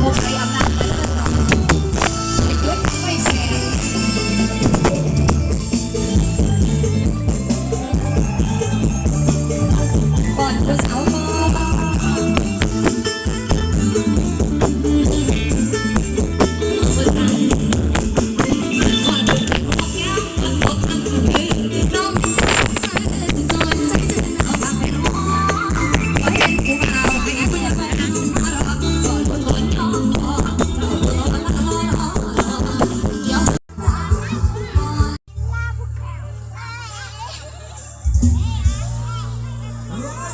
ผมเลยอำนาจ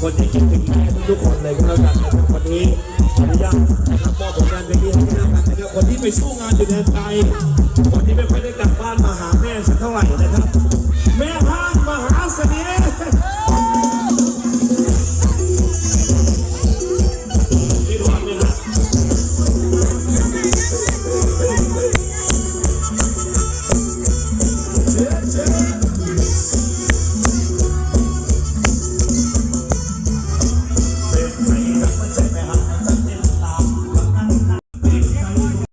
คนที่คิดถึงแม่ทุกคนเลยก็แล้วกันนะครับวันนี้ขออนุญาตนะครับมอบผลงานไพลงนี้ให้กันนะครับคนที่ไปสู้งานอยู่ในไทยคนที่ไม่ค่อยได้กลับบ้านมาหาแม่สักเท่าไหร่นะครับ แม่ห้างมหาเสน่ห์ Yeah.